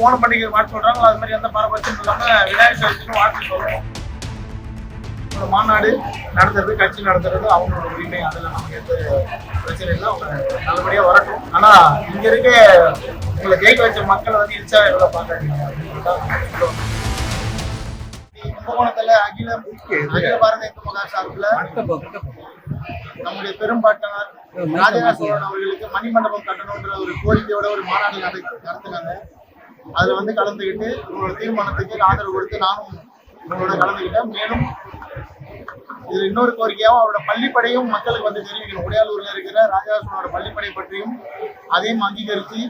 ஓணம் பண்டிகை வாழ்த்து சொல்றாங்களோ அது மாதிரி எந்த பாரபட்சமும் இல்லாம விநாயகர் சதுர்த்திக்கும் வாழ்த்து சொல்றோம். மாநாடு நடத்துறது கட்சி நடத்துறது அவங்களோட உரிமை அதுல நமக்கு எந்த பிரச்சனை இல்லை. அவங்க நல்லபடியா வரட்டும். ஆனா இங்க இருக்க உங்களை ஜெயிக்க வச்ச மக்களை வந்து இன்சா எவ்வளவு சொல்லுவாங்க. கும்பகோணத்துல அகில அகில பாரத இந்து மகா சார்பில் நம்முடைய பெரும்பாட்டனார் ராஜராஜ சோழன் அவர்களுக்கு மணிமண்டபம் கட்டணுன்ற ஒரு கோரிக்கையோட ஒரு மாநாடு நட- நடத்துனாங்க. அதுல வந்து கலந்துக்கிட்டு உங்களோட தீர்மானத்துக்கு ஆதரவு கொடுத்து நானும் உங்களோட கலந்துக்கிட்டேன் மேலும் இது இன்னொரு கோரிக்கையாகவும் அவரோட பள்ளிப்படையும் மக்களுக்கு வந்து தெரிவிக்கணும். உடையாளூர்ல இருக்கிற ராஜராஜ பள்ளிப்படை பற்றியும் அதையும் அங்கீகரித்து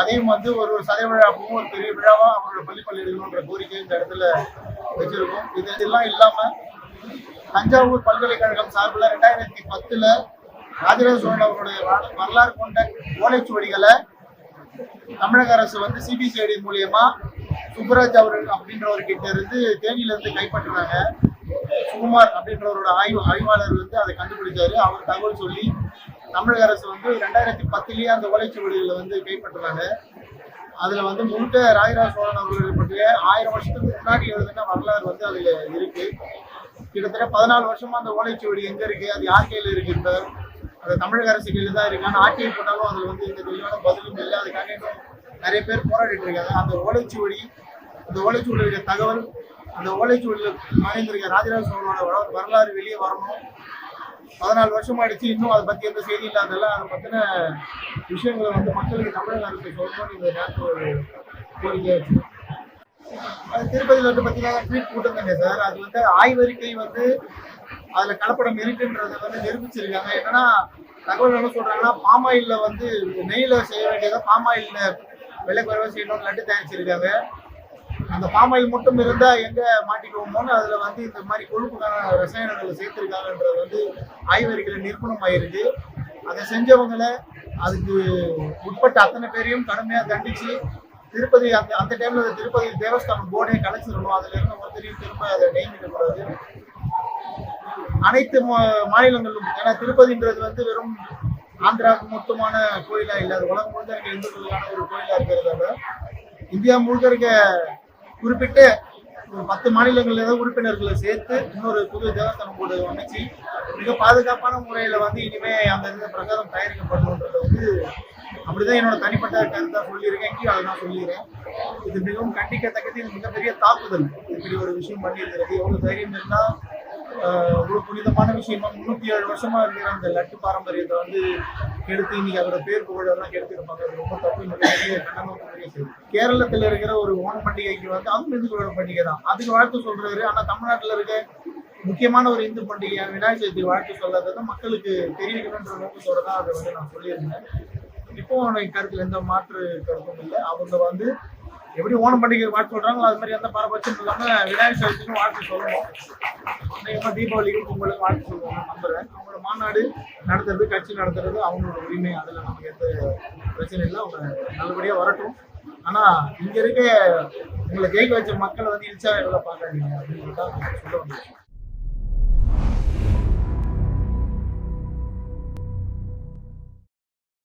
அதையும் வந்து ஒரு ஒரு சதை விழாவும் ஒரு பெரிய விழாவா அவரோட பள்ளிப்பள்ளி எடுக்கணுன்ற கோரிக்கை இந்த இடத்துல வச்சிருக்கோம். இது இதெல்லாம் இல்லாம தஞ்சாவூர் பல்கலைக்கழகம் சார்பில் ரெண்டாயிரத்தி பத்துல ராஜராஜ சோழன் அவருடைய வரலாறு கொண்ட ஓலைச்சுவடிகளை தமிழக அரசு வந்து சிபிசிஐடி மூலியமா சுப்பராஜ் அவர்கள் அப்படின்றவர்கிட்ட இருந்து தேனியில இருந்து கைப்பற்றினாங்க. சுகுமார் அப்படின்றவரோட ஆய்வு ஆய்வாளர் வந்து அதை கண்டுபிடிச்சாரு. அவர் தகவல் சொல்லி தமிழக அரசு வந்து ரெண்டாயிரத்தி பத்துலயே அந்த ஓலைச்சுவடிகளை வந்து கைப்பற்றுறாங்க. அதுல வந்து முழுக்க ராஜராஜ சோழன் அவர்களை பற்றிய ஆயிரம் வருஷத்துக்கு முன்னாடி எழுதின வரலாறு வந்து அதுல இருக்கு. கிட்டத்தட்ட பதினாலு வருஷமா அந்த ஓலைச்சுவடி எங்க இருக்கு? அது யார் கையில இருக்கு இப்ப அது தமிழக அரசு கீழே தான் இருக்கு. ஆனா ஆட்சியை போட்டாலும் அதில் வந்து எந்த தெளிவான பதிலும் இல்லை. அதுக்காக இன்னும் நிறைய பேர் போராடிட்டு இருக்காங்க. அந்த ஓலைச்சுவடி அந்த ஓலைச்சுவடியுடைய தகவல் அந்த ஓலைச்சுவடியில் மறைந்திருக்க ராஜராஜ சோழனோட வரலாறு வெளியே வரணும். பதினாலு வருஷம் ஆயிடுச்சு இன்னும் அதை பற்றி எந்த செய்தி இல்லாததெல்லாம் அதை பற்றின விஷயங்களை வந்து மக்களுக்கு தமிழக அரசு சொல்லணும்னு இந்த நேரத்தில் ஒரு கோரிக்கை அது திருப்பதியில் வந்து பார்த்தீங்கன்னா ட்வீட் போட்டிருந்தாங்க சார். அது வந்து ஆய்வறிக்கை வந்து அதுல கலப்படம் இருக்குன்றத வந்து நிரூபிச்சிருக்காங்க. என்னன்னா தகவல் என்ன சொல்றாங்கன்னா பாமாயில்ல வந்து நெய்ல செய்ய வேண்டியதை பாமாயில்ல வெள்ளை குறைவா செய்யணும்னு லட்டு தயாரிச்சிருக்காங்க. அந்த பாமாயில் மட்டும் இருந்தா எங்க மாட்டிக்குவோமோன்னு அதுல வந்து இந்த மாதிரி கொழுப்புக்கான ரசாயனங்களை சேர்த்திருக்காங்கன்றது வந்து ஆய்வறிக்கையில நிரூபணம் ஆயிருக்கு அதை செஞ்சவங்களை அதுக்கு உட்பட்ட அத்தனை பேரையும் கடுமையா தண்டிச்சு திருப்பதி அந்த அந்த டைம்ல திருப்பதி தேவஸ்தானம் போர்டே கலைச்சிடணும். அதுல இருந்து ஒருத்தரையும் திரும்ப அதை நியமிக்கக்கூடாது. அனைத்து மா- மாநிலங்களிலும். ஏன்னா திருப்பதின்றது வந்து வெறும் ஆந்திராவுக்கு மொத்தமான கோயிலா இல்லை. அது உலகம் முழுக்க இருக்க இந்துக்களுக்கான ஒரு கோயிலா இருக்கிறதால இந்தியா முழுக்க இருக்க குறிப்பிட்ட ஒரு பத்து மாநிலங்கள்ல ஏதாவது உறுப்பினர்களை சேர்த்து இன்னொரு புது தேவஸ்தானம் போர்டு அமைச்சு மிக பாதுகாப்பான முறையில வந்து இனிமே அந்த இந்த பிரகாரம் தயாரிக்கப்படணுன்றது வந்து அப்படிதான் என்னோட தனிப்பட்ட கருத்தா சொல்லியிருக்கேன். கீழே அதை நான் சொல்லிடுறேன் இது மிகவும் கண்டிக்கத்தக்கது. இது மிகப்பெரிய தாக்குதல். இப்படி ஒரு விஷயம் பண்ணியிருக்கிறது. எவ்வளவு தைரியம் இருந்தால் ஒரு புனிதமான விஷயமா முன்னூத்தி ஏழு வருஷமா இருக்கிற அந்த லட்டு பாரம்பரியத்தை வந்து கெடுத்து இன்னைக்கு அதோட பேர் புகழெல்லாம் கெடுத்திருப்பாங்க அது ரொம்ப தப்பு. மிகப்பெரிய கேரளத்துல இருக்கிற ஒரு ஓணம் பண்டிகைக்கு வந்து அதுவும் இந்துக்களோட பண்டிகை தான். அதுக்கு வாழ்த்து சொல்றாரு. ஆனா தமிழ்நாட்டுல இருக்க முக்கியமான ஒரு இந்து பண்டிகை விநாயகர் சதுர்த்தி வாழ்த்து சொல்லாததை மக்களுக்கு தெரிவிக்கணுன்ற நோக்கத்தோட தான் அதை வந்து நான் சொல்லியிருந்தேன். இப்போ எனக்கு கருத்துல எந்த மாற்று கருத்தும் இல்லை. அவங்க வந்து எப்படி ஓணம் பண்டிகை வாழ்த்து சொல்றாங்களோ அது மாதிரி எந்த பாரபட்சம் இல்லாம விநாயகர் சதுர்த்திக்கும் வாழ்த்து சொல்லணும் அநேகமா தீபாவளிக்கும் பொங்கலுக்கு வாழ்த்து சொல்லுவாங்க நம்புறேன். அவங்களோட மாநாடு நடத்துறது கட்சி நடத்துறது அவங்களோட உரிமை அதுல நமக்கு எந்த பிரச்சனை இல்லை. அவங்க நல்லபடியா வரட்டும். ஆனா இங்க இருக்க உங்களை ஜெயிக்க வச்ச மக்களை வந்து இன்சா எவ்வளவு பாக்குறாங்க அப்படின்னு சொல்லிட்டு சொல்ல வந்தேன்